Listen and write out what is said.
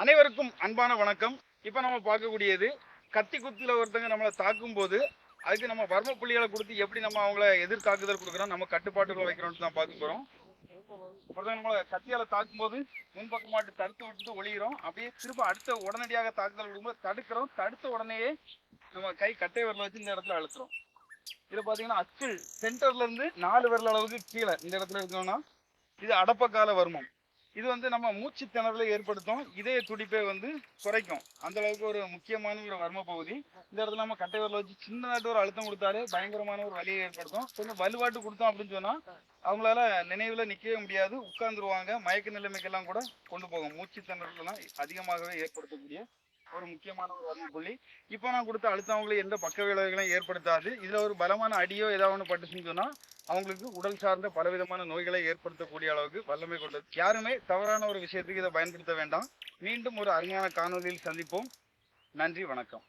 அனைவருக்கும் அன்பான வணக்கம். இப்போ நம்ம பார்க்கக்கூடியது கத்தி குத்தியில் ஒருத்தங்க நம்மளை தாக்கும் போது அதுக்கு நம்ம வர்ம புள்ளிகளை கொடுத்து எப்படி நம்ம அவங்கள எதிர் தாக்குதல் கொடுக்குறோம் நம்ம கட்டுப்பாட்டுக்குள்ள வைக்கிறோம்னு தான் பார்க்க போகிறோம் ஒருத்தங்க நம்மளை கத்தியால் தாக்கும் போது முன்பக்கமாட்டு தடுத்து விட்டு ஒளிகிறோம் அப்படியே திரும்ப அடுத்த உடனடியாக தாக்குதல் கொடுக்கும்போது தடுக்கிறோம். தடுத்த உடனேயே நம்ம கை கட்டை விரல வச்சு இந்த இடத்துல அழுத்துறோம். இதில் பார்த்தீங்கன்னா அச்சில் சென்டர்ல இருந்து நாலு விரல் அளவுக்கு கீழே இந்த இடத்துல இருக்கோம்னா இது அடப்பக்கால வர்மம். இது வந்து நம்ம மூச்சு திணறலை ஏற்படுத்தும். இதய துடிப்பை வந்து குறைக்கும். அந்த அளவுக்கு ஒரு முக்கியமான ஒரு வர்ம பகுதி. இந்த இடத்துல நம்ம கட்டை விரல வச்சு சின்னதாட்டு ஒரு அழுத்தம் கொடுத்தாலே பயங்கரமான ஒரு வலியை ஏற்படுத்தும். கொஞ்சம் வலுவாட்டு கொடுத்தோம் அப்படின்னு சொன்னா அவங்களால நினைவுல நிக்கவே முடியாது. உட்கார்ந்துருவாங்க. மயக்க நிலைமைக்கெல்லாம் கூட கொண்டு போகும். மூச்சு திணறலாம் அதிகமாகவே ஏற்படுத்தக்கூடிய ஒரு முக்கியமான ஒரு வர்ம புள்ளி. இப்போ நான் கொடுத்த அழுத்தம் எந்த பக்க விளைவுகளையும் ஏற்படுத்தாது. இதுல ஒரு பலமான அடியோ ஏதாவது ஒன்று பட்டுச்சுன்னு சொன்னா அவங்களுக்கு உடல் சார்ந்த பலவிதமான நோய்களை ஏற்படுத்தக்கூடிய அளவுக்கு வல்லமை கொண்டது. யாருமே தவறான ஒரு விஷயத்துக்கு இதை பயன்படுத்த வேண்டாம். மீண்டும் ஒரு அருமையான காணொலியில் சந்திப்போம். நன்றி வணக்கம்.